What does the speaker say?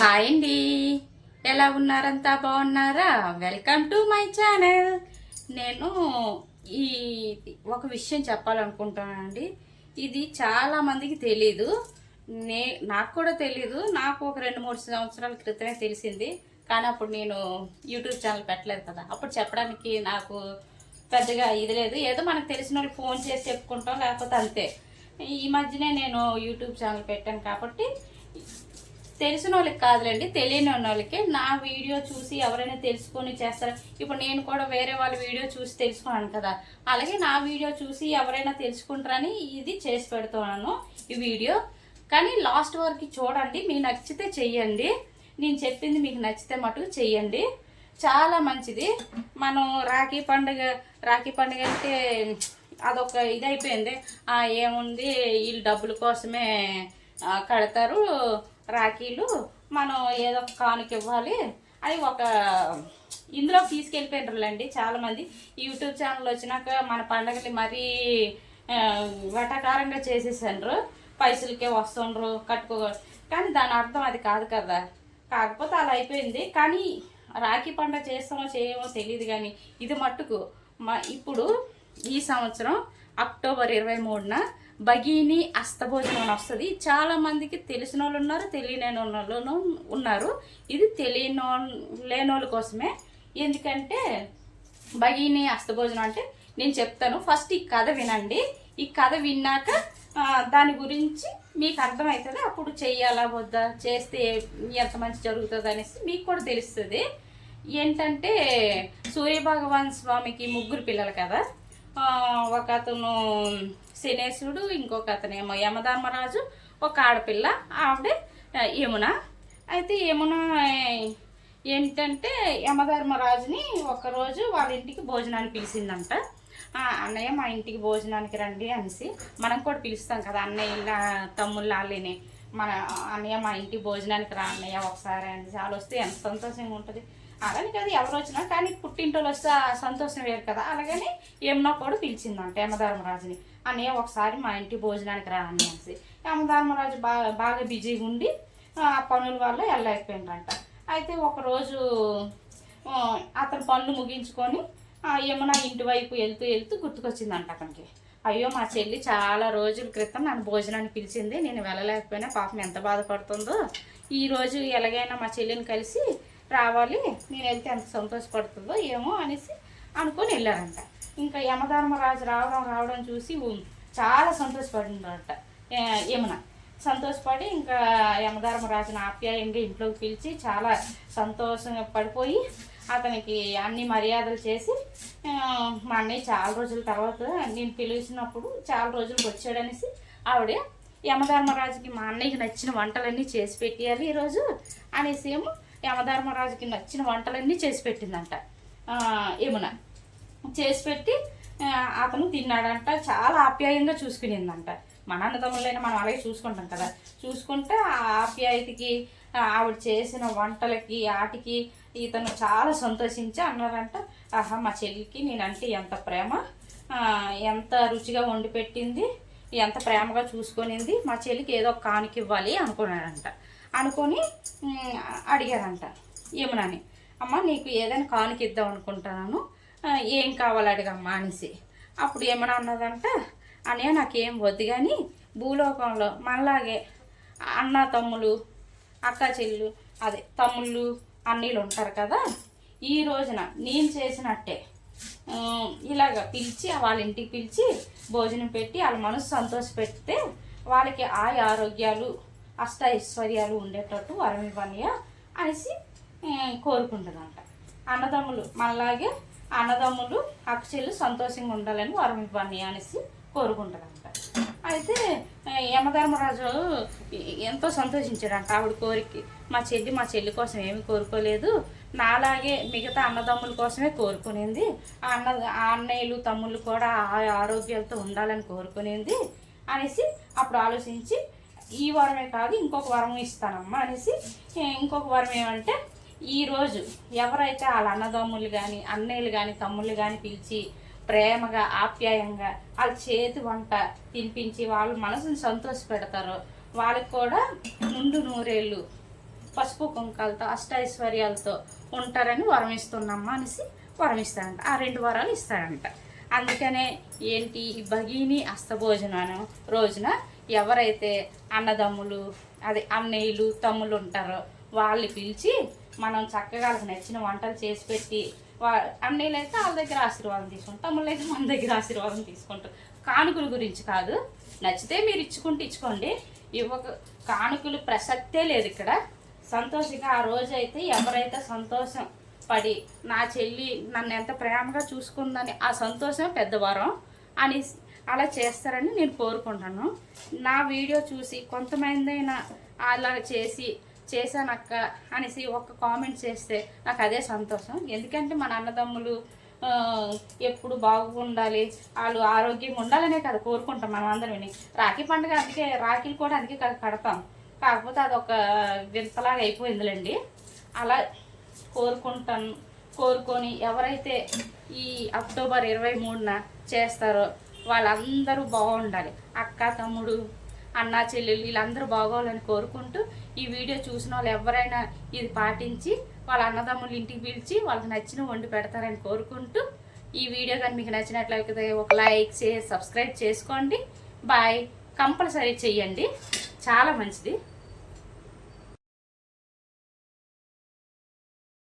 Hi అండి. ఎలా ఉన్నారంతా బాగున్నారా? వెల్కమ్ టు మై ఛానల్ నేను ఈ ఒక విషయం చెప్పాలనుకుంటున్నానండి. ఇది చాలా మందికి తెలీదు. నే నాకు కూడా తెలీదు. నాకు ఒక రెండు మూడు సంవత్సరాల క్రితమే తెలిసింది. కానీ అప్పుడు నేను యూట్యూబ్ ఛానల్ పెట్టలేదు కదా. అప్పుడు చెప్పడానికి నాకు పెద్దగా ఇది లేదు. ఏదో మనకు తెలిసిన వాళ్ళు ఫోన్ చేసి చెప్పుకుంటాం లేకపోతే అంతే. ఈ మధ్యనే నేను యూట్యూబ్ ఛానల్ పెట్టాను కాబట్టి తెలిసిన వాళ్ళకి కాదులేండి తెలియని వాళ్ళకి నా వీడియో చూసి ఎవరైనా తెలుసుకొని చేస్తారు? ఇప్పుడు నేను కూడా వేరే వాళ్ళ వీడియో చూసి తెలుసుకున్నాను కదా. అలాగే నా వీడియో చూసి ఎవరైనా తెలుసుకుంటారని ఇది చేసి పెడుతున్నాను ఈ వీడియో. కానీ లాస్ట్ వరకు చూడండి మీకు నచ్చితే చెయ్యండి. నేను చెప్పింది మీకు నచ్చితే మటుకు చెయ్యండి. చాలా మంచిది. మనం రాఖీ పండుగ రాఖీ పండుగ అంటే అదొక ఇది అయిపోయింది ఏముంది? వీళ్ళు డబ్బుల కోసమే కడతారు. రాఖీలు మనం ఏదో ఒక కానుక ఇవ్వాలి. అని ఒక ఇందులో తీసుకెళ్ళిపోయినారులేండి చాలామంది. యూట్యూబ్ ఛానల్ వచ్చినాక మన పండగని మరీ వెటకారంగా వటకారంగా చేసేసారు పైసలకే వస్తుండ్రు కట్టుకో కానీ దాని అర్థం అది కాదు కదా. కాకపోతే అలా అయిపోయింది. కానీ రాఖీ పండుగ చేస్తామో చేయమో తెలియదు కానీ ఇది మట్టుకు మా ఇప్పుడు ఈ సంవత్సరం అక్టోబర్ ఇరవై మూడున భగిని అస్తభోజనం అని వస్తుంది. చాలా మందికి తెలిసిన వాళ్ళు ఉన్నారు తెలియని వాళ్ళు ఉన్నారు. ఇది తెలియని లేని వాళ్ళ కోసమే. ఎందుకంటే భగిని అస్తభోజనం అంటే నేను చెప్తాను. ఫస్ట్ ఈ కథ వినండి. ఈ కథ విన్నాక దాని గురించి మీకు అర్థమవుతుంది అప్పుడు చెయ్యాలా వద్దా? చేస్తే ఎంత మంచి జరుగుతుంది అనేసి మీకు కూడా తెలుస్తుంది. ఏంటంటే సూర్యభగవాన్ స్వామికి ముగ్గురు పిల్లలు కదా. ఒక అతను శనేశ్వరుడు ఇంకొక అతనేమో యమధర్మరాజు ఒక ఆడపిల్ల ఆవిడే యమున. అయితే యమున ఏంటంటే యమధర్మరాజుని ఒకరోజు వాళ్ళ ఇంటికి భోజనానికి పిలిచిందంట. ఆ, అన్నయ్య మా ఇంటికి భోజనానికి రండి అనేసి. మనం కూడా పిలుస్తాం కదా అన్నయ్య తమ్ముళ్ళు వాళ్ళని. మన అన్నయ్య మా ఇంటికి భోజనానికి రా అన్నయ్య ఒకసారి అని చాలా వస్తే ఎంత సంతోషంగా ఉంటుంది. అలానే కదా ఎవరు వచ్చినా కానీ పుట్టింటోళ్ళు వస్తే సంతోషం వేరు కదా. అలాగని యమున కూడా పిలిచిందంట యమధర్మరాజుని. అన్నయ్య ఒకసారి మా ఇంటి భోజనానికి రా అనేసి. యమధర్మరాజు బాగా బాగా బిజీగా ఉండి ఆ పనుల వల్ల వెళ్ళలేకపోయిందంట అయితే ఒకరోజు అతని పనులు ముగించుకొని ఏమో యమున ఇంటి వైపు వెళ్తూ వెళ్తూ గుర్తుకొచ్చిందంట అతనికి. అయ్యో మా చెల్లి చాలా రోజుల క్రితం నన్ను భోజనానికి పిలిచింది నేను వెళ్ళలేకపోయినా పాపం ఎంత బాధపడుతుందో. ఈరోజు ఎలాగైనా మా చెల్లిని కలిసి రావాలి నేను వెళ్తే ఎంత సంతోషపడుతుందో ఏమో అనేసి అనుకొని వెళ్ళారంట. ఇంకా యమధర్మరాజు రావడం రావడం చూసి చాలా సంతోషపడిందంట. యమున. సంతోషపడి ఇంకా యమధర్మరాజుని ఆప్యాయంగా ఇంట్లోకి పిలిచి చాలా సంతోషంగా పడిపోయి అతనికి అన్ని మర్యాదలు చేసి మా అన్నయ్య చాలా రోజుల తర్వాత నేను పిలిచినప్పుడు చాలా రోజులకు వచ్చాడనేసి ఆవిడ యమధర్మరాజుకి మా అన్నయ్యకి నచ్చిన వంటలన్నీ చేసి పెట్టేయాలి ఈరోజు అనేసి ఏమో యమధర్మరాజుకి నచ్చిన వంటలన్నీ చేసి పెట్టిందంట. ఏమన్నా యమున. చేసి పెట్టి అతను తిన్నాడంట. చాలా ఆప్యాయంగా చూసుకునిందంట. మన అన్నదమ్ములైనా మనం అలాగే చూసుకుంటాం కదా. చూసుకుంటే ఆ ఆప్యాయతకి ఆవిడ చేసిన వంటలకి ఆటికి ఇతను చాలా సంతోషించి అన్నారంట. ఆహా మా చెల్లికి నేనంటే ఎంత ప్రేమ ఎంత రుచిగా వండి పెట్టింది ఎంత ప్రేమగా చూసుకొనింది మా చెల్లికి ఏదో ఒక కానుక ఇవ్వాలి అనుకున్నాడంట. అనుకొని అడిగారంట. యమునని అమ్మ నీకు ఏదైనా కానుక ఇద్దాం అనుకుంటున్నాను. ఏం కావాలి అడిగమ్మా అనేసి. అప్పుడు ఏమన్నా అన్నదంట అనే నాకేం వద్దు కానీ భూలోకంలో మనలాగే అన్న తమ్ములు అక్క చెల్లు అదే తమ్ముళ్ళు అన్నీళ్ళు ఉంటారు కదా? ఈ రోజున నేను చేసినట్టే. ఇలాగ పిలిచి వాళ్ళ ఇంటికి పిలిచి భోజనం పెట్టి వాళ్ళ మనసు సంతోష పెడితే వాళ్ళకి ఆయ ఆరోగ్యాలు అష్ట ఐశ్వర్యాలు ఉండేటట్టు వరం ఇవ్వనియా అనేసి కోరుకుంటుందంట అన్నదమ్ములు మనలాగే అన్నదమ్ములు అక్కచెల్లు సంతోషంగా ఉండాలని వరం ఇవ్వండి అనేసి కోరుకుంటారంట. అయితే యమధర్మరాజు ఎంతో సంతోషించాడంట ఆవిడ కోరిక మా చెల్లి మా చెల్లి కోసం ఏమి కోరుకోలేదు. నాలాగే మిగతా అన్నదమ్ముల కోసమే కోరుకునేది. ఆ అన్న ఆ అన్నయ్యలు తమ్ముళ్ళు కూడా ఆ ఆరోగ్యాలతో ఉండాలని కోరుకునేది అనేసి అప్పుడు ఆలోచించి ఈ వరమే కాదు ఇంకొక వరం ఇస్తానమ్మా అనేసి ఇంకొక వరం ఏమంటే ఈరోజు ఎవరైతే వాళ్ళ అన్నదమ్ములు కానీ అన్నయ్యలు కానీ తమ్ముళ్ళు కానీ పిలిచి ప్రేమగా ఆప్యాయంగా వాళ్ళ చేతి వంట తినిపించి వాళ్ళ మనసుని సంతోష పెడతారో వాళ్ళకి కూడా ముందు నూరేళ్ళు పసుపు కుంకాలతో అష్టైశ్వర్యాలతో ఉంటారని వరమిస్తున్నామ్మా అనేసి వరమిస్తారంట. ఆ రెండు వరాలు ఇస్తారంట. అందుకనే ఏంటి ఈ భగిని అస్తభోజనం రోజున ఎవరైతే అన్నదమ్ములు అదే అన్నయ్యలు తమ్ముళ్ళు ఉంటారో వాళ్ళని పిలిచి మనం చక్కగా వాళ్ళకి నచ్చిన వంటలు చేసి పెట్టి వా వాళ్ళ దగ్గర ఆశీర్వాదం తీసుకుంటాం తమ్ముళ్ళు అయితే మన దగ్గర ఆశీర్వాదం తీసుకుంటాం. కానుకల గురించి కాదు నచ్చితే మీరు ఇచ్చుకుంటే ఇచ్చుకోండి. ఇవ్వక కానుకలు ప్రసక్తే లేదు ఇక్కడ. సంతోషంగా ఆ రోజు అయితే ఎవరైతే సంతోషం పడి నా చెల్లి నన్ను ఎంత ప్రేమగా చూసుకుందని ఆ సంతోషం పెద్దవారం అని అలా చేస్తారని నేను కోరుకుంటాను నా వీడియో చూసి కొంతమందైనా అలా చేసి చేశానక్క అనేసి ఒక కామెంట్ చేస్తే నాకు అదే సంతోషం. ఎందుకంటే మన అన్నదమ్ములు ఎప్పుడు బాగుండాలి వాళ్ళు ఆరోగ్యంగా ఉండాలనే కదా కోరుకుంటాం మనం అందరం రాఖీ పండుగ అందుకే రాఖీలు కూడా అందుకే కడతాం. కాకపోతే అది ఒక వింతలాగా అయిపోయిందిలేండి. అలా కోరుకుంటాను కోరుకొని ఎవరైతే ఈ అక్టోబర్ ఇరవై మూడున చేస్తారో వాళ్ళందరూ బాగుండాలి. అక్క తమ్ముడు అన్న చెల్లెలు వీళ్ళందరూ బాగోవాలని కోరుకుంటూ ఈ వీడియో చూసిన వాళ్ళు ఎవరైనా ఇది పాటించి వాళ్ళ అన్నదమ్ములు ఇంటికి పిలిచి వాళ్ళకి నచ్చిన వండి పెడతారని కోరుకుంటూ ఈ వీడియో కానీ మీకు నచ్చినట్లయితే ఒక లైక్ షేర్ సబ్స్క్రైబ్ చేసుకోండి. బాయ్. కంపల్సరీ చెయ్యండి. చాలా మంచిది.